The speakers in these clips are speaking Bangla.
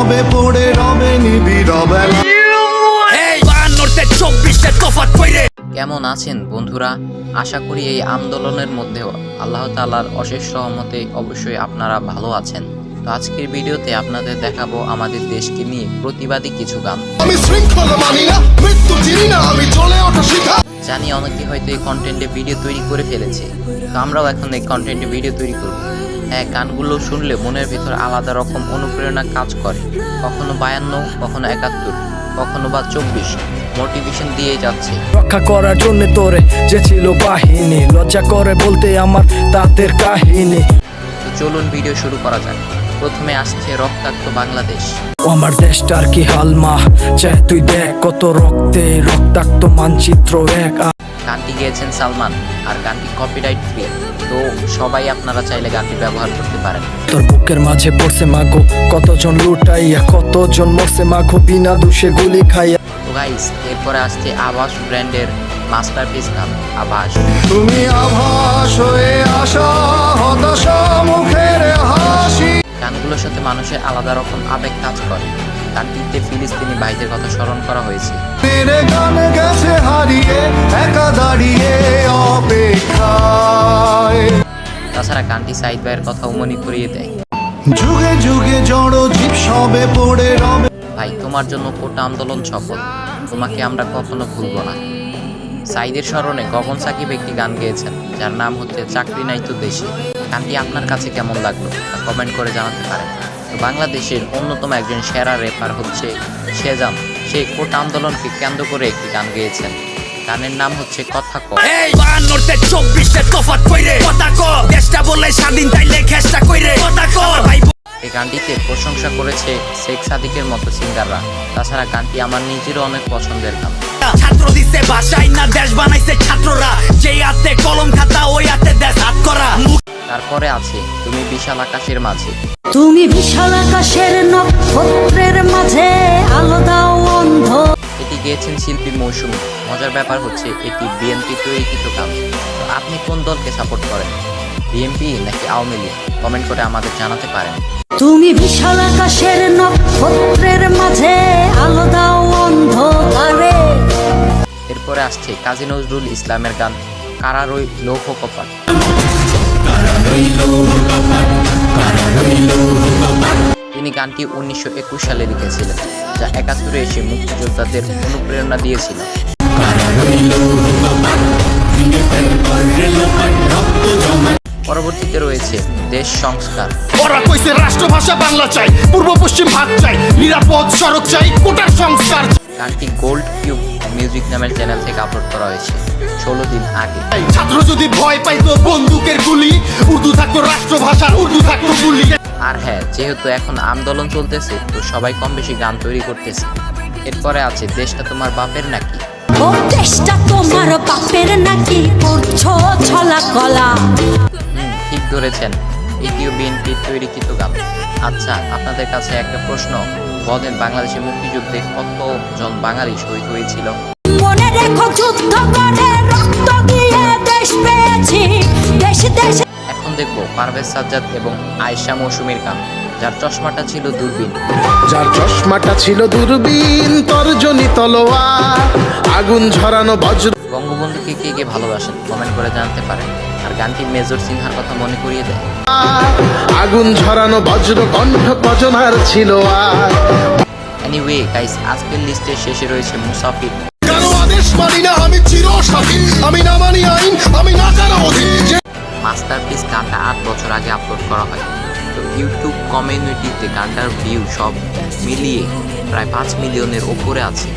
সবে পড়ে রবে নিবিড় বেলা তফাত কেমন আছেন বন্ধুরা? আশা করি এই আন্দোলনের মধ্যেও আল্লাহ তালার অশেষ রহমতে অবশ্যই আপনারা ভালো আছেন। তো আজকের ভিডিওতে আপনাদের দেখাবো আমাদের দেশকে নিয়ে প্রতিবাদী কিছু গান। আমি শৃঙ্খলা মানি না মৃত্যু চিনি না আমি চলে ওঠা শিখা। জানি অনেকে হয়তো এই কন্টেন্টে ভিডিও তৈরি করে ফেলেছে। তো আমরাও এখন এই কন্টেন্টে ভিডিও তৈরি করব। গানগুলো শুনলে মনের ভিতর আলাদা রকম অনুপ্রেরণা কাজ করে। কখনো বায়ান্ন কখনো একাত্তর কখনো বা চব্বিশ। মোটিভেশন দিয়ে যাচ্ছে। রক্ষা করার জন্য তোরে যে ছিল বাহিনী লজ্জা করে বলতে আমার তাদের কাহিনী। চলুন ভিডিও শুরু করা যাক। প্রথমে আসছে রক্তাক্ত বাংলাদেশ। আমার দেশটার কি হাল মা? চাই তুই দেখ কত রক্তে রক্তাক্ত মানচিত্র এক গানটি গেয়েছেন সালমান আর গানটি কপিরাইট ফ্রি তো সবাই আপনারা চাইলে গানটি ব্যবহার করতে পারেন। তোর বুকের মাঝে পড়ছে মাগো কতজন লুটাইয়া কতজন মরছে মাগো বিনা দোষে গুলি খাইয়া। তো গাইস এরপরে আসছে আবাস ব্র্যান্ডের মাস্টারপিস গান আবাস তুমি আভাস হয়ে আসা হতাশা মুখের হাসি। গানগুলোর সাথে মানুষের আলাদা রকম আবেগ কাজ করে। গানটিতে ফিলিস্তিনি ভাইদের কথা স্মরণ করা হয়েছে। গান গেছে হারিয়ে একা দাঁড়িয়ে অপেক্ষায়। তাছাড়া গানটি সাইদ ভাইয়ের কথাও মনে করিয়ে দেয়। যুগে যুগে জড় জীব সবে পড়ে রবে। ভাই তোমার জন্য কোটা আন্দোলন সফল তোমাকে আমরা কখনো ভুলব না। সাইদের স্মরণে গগন সাকিব একটি গান গেয়েছেন যার নাম হচ্ছে চাকরি নাই তো দেশে। গানটি আপনার কাছে কেমন লাগল? কমেন্ট করে জানাতে পারেন। বাংলাদেশের অন্যতম একজন সেরা রেপার হচ্ছে শেজাম সে কোটা আন্দোলনকে কেন্দ্র করে একটি গান গেয়েছেন। গানের নাম হচ্ছে কথা ক। এই চব্বিশে তফাত কইরে। কথা ক দেশটা বললে স্বাধীন তাইলে খেসটা কইরে। কথা ক। এই গানটিতে প্রশংসা করেছে শেখ সাদিকের মতো সিঙ্গাররা তাছাড়া গানটি আমার নিজেরও অনেক পছন্দের গান। ছাত্র দিছে ভাষাই না দেশ বানাইছে ছাত্ররা। যেই হাতে কলম খাতা ওই হাতে দেশ হাত করা। তারপরে আছে তুমি বিশাল আকাশের মাঝে। তুমি বিশাল আকাশের নক্ষত্রের মাঝে আলো দাও অন্ধ। এটি গেয়েছেন শিল্পী মৌসুমী। মজার ব্যাপার হচ্ছে এটি বিএনপি তৈরিকৃত গান তো আপনি কোন দলকে সাপোর্ট করেন? বিএনপি নাকি আওয়ামী লীগ? কমেন্ট করে আমাদের জানাতে পারেন। তুমি বিশাল আকাশের নক্ষত্রের মাঝে আলো দাও অন্ধকারে এরপরে আসছে কাজী নজরুল ইসলামের গান কারারই লৌহ কপাট। তিনি গানটি উনিশশো একুশ সালে লিখেছিলেন যা একাত্তরে এসে মুক্তিযোদ্ধাদের অনুপ্রেরণা দিয়েছিল। পরবর্তীতে রয়েছে দেশ সংস্কার। ওরা কইছে রাষ্ট্রভাষা বাংলা চাই পূর্ব পশ্চিম ভাগ চাই নিরাপদ সড়ক চাই কোটার সংস্কার গানটি গোল্ড কিউব মিউজিক নামের চ্যানেল থেকে আপলোড করা হয়েছে। ষোলো দিন আগে। ছাত্র যদি ভয় পাইতো বন্দুকের গুলি উর্দু থাকতো রাষ্ট্রভাষা উর্দু থাকতো গুলি। আর হ্যাঁ যেহেতু এখন আন্দোলন চলতেছে তো সবাই কম বেশি গান তৈরি করতেছে। এরপরে আছে দেশটা তোমার বাপের নাকি? ও দেশটা তোমার বাপের নাকি? করছ ছলা কলা। ঠিক ধরেছেন। এটিও বিএনপির তৈরিকৃত গান। আচ্ছা আপনাদের কাছে একটা প্রশ্ন। বলেন বাংলাদেশের মুক্তিযুদ্ধে কতজন বাঙালি শহীদ হয়েছিল? মনে রেখো যুদ্ধ করে রক্ত দিয়ে দেশ পেয়েছি। দেশ দেশ। এখন দেখব পারভেজ সাজ্জাদ এবং আয়েশা মৌসুমীর গান যার চশমাটা ছিল দূরবীন। যার চশমাটা ছিল দূরবীন তর্জনী তলোয়ার আগুন ঝরানো বজ্র। বঙ্গবন্ধুকে কে কে ভালোবাসেন কমেন্ট করে জানতে পারেন। আর গানটি মেজর সিনহার কথা মনে করিয়ে দেয়। আগুন ঝরানো বজ্র কণ্ঠ কজনার ছিল আর। এনিওয়ে গাইস আজকের লিস্টের শেষে রয়েছে মুসাফির। আদেশ মানি না আমি চির স্বাধীন আমি না মানি আইন আমি না অধীন। মাস্টারপিস গানটা আট বছর আগে আপলোড করা হয়। তো ইউটিউব কমিউনিটিতে গানটার ভিউ সব মিলিয়ে প্রায় পাঁচ মিলিয়নের ওপরে আছে।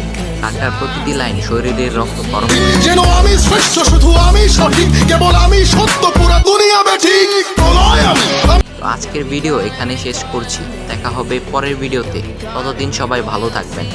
গানটার প্রতিটি লাইন শরীরের রক্ত গরম যেন আমি শ্রেষ্ঠ শুধু আমি সঠিক কেবল আমি সত্য পুরা দুনিয়া বেঠিক তো আজকের ভিডিও এখানে শেষ করছি। দেখা হবে পরের ভিডিওতে ততদিন সবাই ভালো থাকবেন।